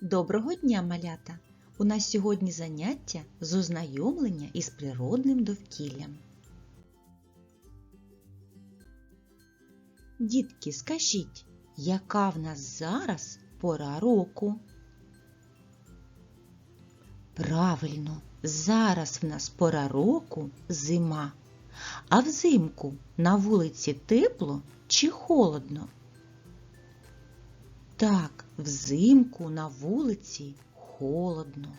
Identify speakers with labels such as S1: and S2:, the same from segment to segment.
S1: Доброго дня, малята! У нас сьогодні заняття з ознайомлення із природним довкіллям. Дітки, скажіть, яка в нас зараз пора року? Правильно, зараз в нас пора року зима. А взимку на вулиці тепло чи холодно? Так, взимку на вулиці холодно.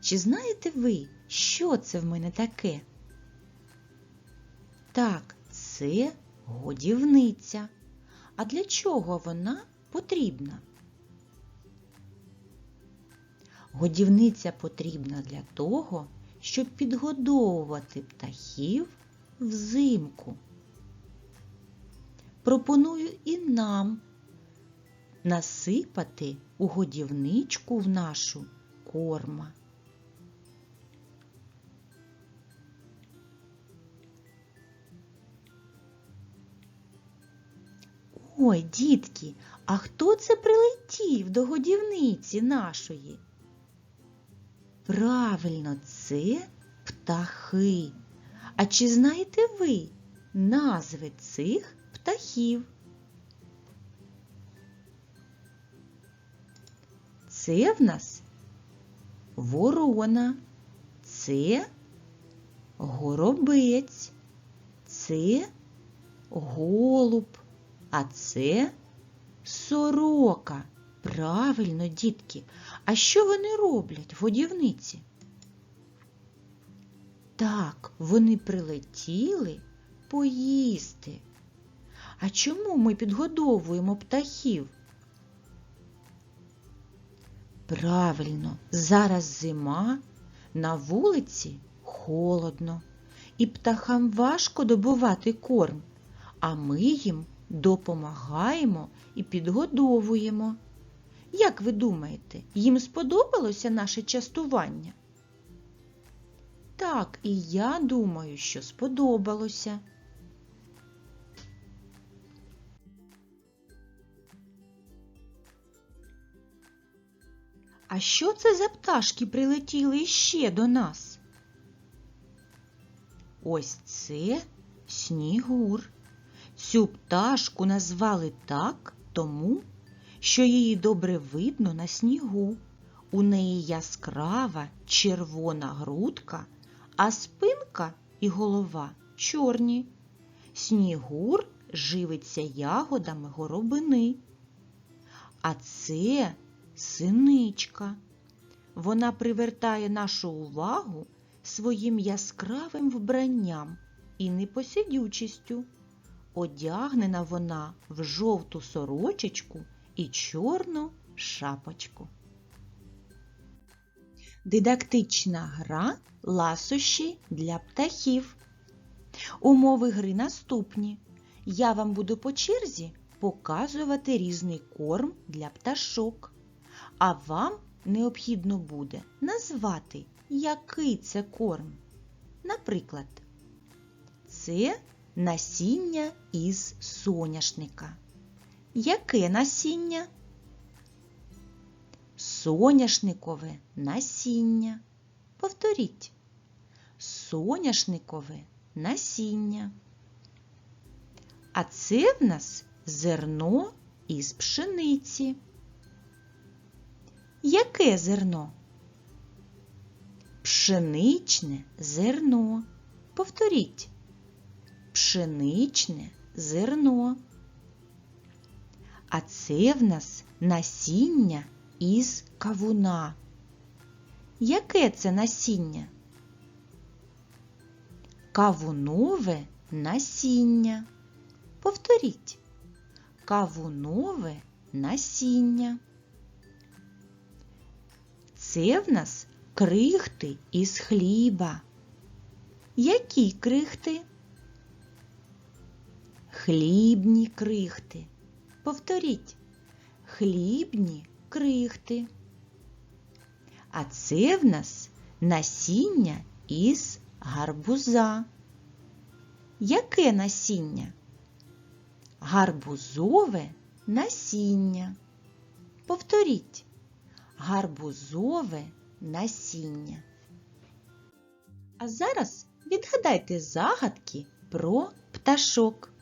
S1: Чи знаєте ви, що це в мене таке? Так, це годівниця. А для чого вона потрібна? Годівниця потрібна для того, щоб підгодовувати птахів взимку. Пропоную і нам насипати у годівничку в нашу корма. Ой, дітки, а хто це прилетів до годівниці нашої? Правильно, це птахи. А чи знаєте ви назви цих птахів? Це в нас ворона, це горобець, це голуб, а це сорока. Правильно, дітки. А що вони роблять в годівниці? Так, вони прилетіли поїсти. А чому ми підгодовуємо птахів? Правильно, зараз зима, на вулиці холодно, і птахам важко добувати корм, а ми їм допомагаємо і підгодовуємо. Як ви думаєте, їм сподобалося наше частування? Так, і я думаю, що сподобалося. А що це за пташки прилетіли іще до нас? Ось це снігур. Цю пташку назвали так тому, що її добре видно на снігу. У неї яскрава червона грудка, а спинка і голова чорні. Снігур живиться ягодами горобини. А це синичка. Вона привертає нашу увагу своїм яскравим вбранням і непосидючістю. Одягнена вона в жовту сорочечку і чорну шапочку. Дидактична гра ласощі для птахів. Умови гри наступні. Я вам буду по черзі показувати різний корм для пташок, а вам необхідно буде назвати, який це корм. Наприклад, це насіння із соняшника. Яке насіння? Соняшникове насіння. Повторіть. Соняшникове насіння. А це в нас зерно із пшениці. Яке зерно? Пшеничне зерно. Повторіть. Пшеничне зерно. А це в нас насіння із кавуна. Яке це насіння? Кавунове насіння. Повторіть. Кавунове насіння. Це в нас крихти із хліба. Які крихти? Хлібні крихти. Повторіть. Хлібні крихти. А це в нас насіння із гарбуза. Яке насіння? Гарбузове насіння. Повторіть гарбузове насіння. А зараз відгадайте загадки про пташок.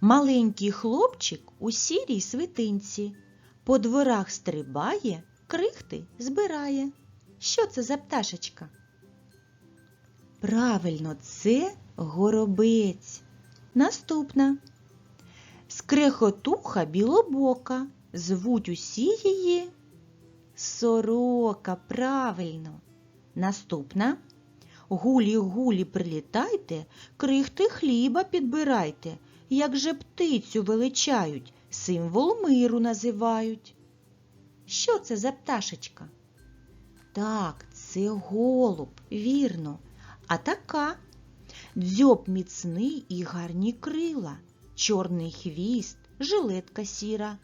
S1: Маленький хлопчик у сірій свитинці по дворах стрибає, крихти збирає. Що це за пташечка? Правильно, це горобець. Наступна. Скрехотуха білобока. Звуть усі її сорока. Правильно. Наступна. Гулі-гулі прилітайте, крихти хліба підбирайте. Як же птицю величають, символ миру називають. Що це за пташечка? Так, це голуб, вірно. А така дзьоб міцний і гарні крила, чорний хвіст, жилетка сіра.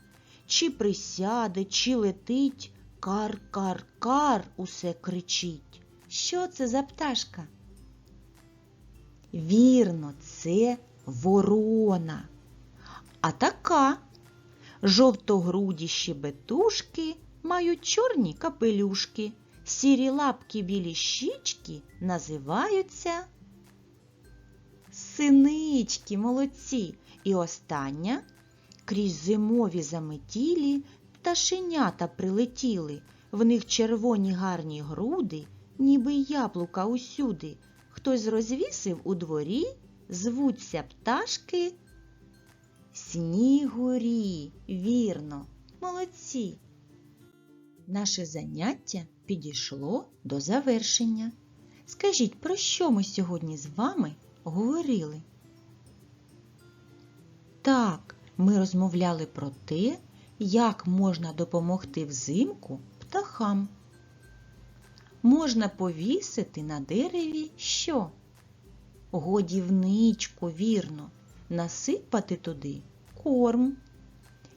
S1: Чи присяде, чи летить, кар-кар-кар усе кричить. Що це за пташка? Вірно, це ворона. А така жовтогруді щебетушки мають чорні капелюшки, сірі лапки білі щічки називаються синички молодці. І остання крізь зимові заметілі пташенята прилетіли, в них червоні гарні груди, ніби яблука усюди. Хтось розвісив у дворі, звуться пташки Снігурі, вірно, молодці. Наше заняття підійшло до завершення. Скажіть, про що ми сьогодні з вами говорили? Так, ми розмовляли про те, як можна допомогти взимку птахам. Можна повісити на дереві що? Годівничку, вірно, насипати туди корм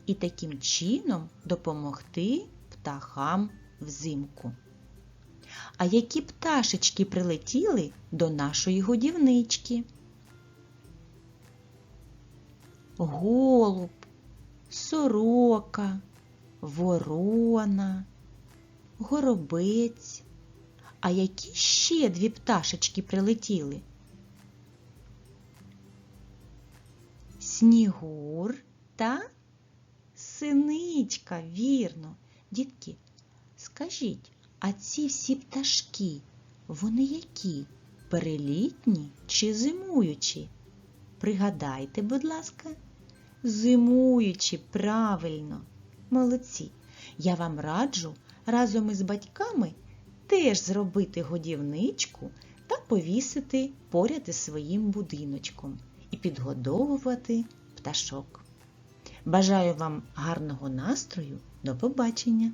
S1: і таким чином допомогти птахам взимку. А які пташечки прилетіли до нашої годівнички? Голуб, сорока, ворона, горобець. А які ще дві пташечки прилетіли? Снігур та синичка, вірно. Дітки, скажіть, а ці всі пташки, вони які? Перелітні чи зимуючі? Пригадайте, будь ласка, зимуючі, правильно. Молодці. Я вам раджу разом із батьками теж зробити годівничку та повісити поряд із своїм будиночком і підгодовувати пташок. Бажаю вам гарного настрою. До побачення!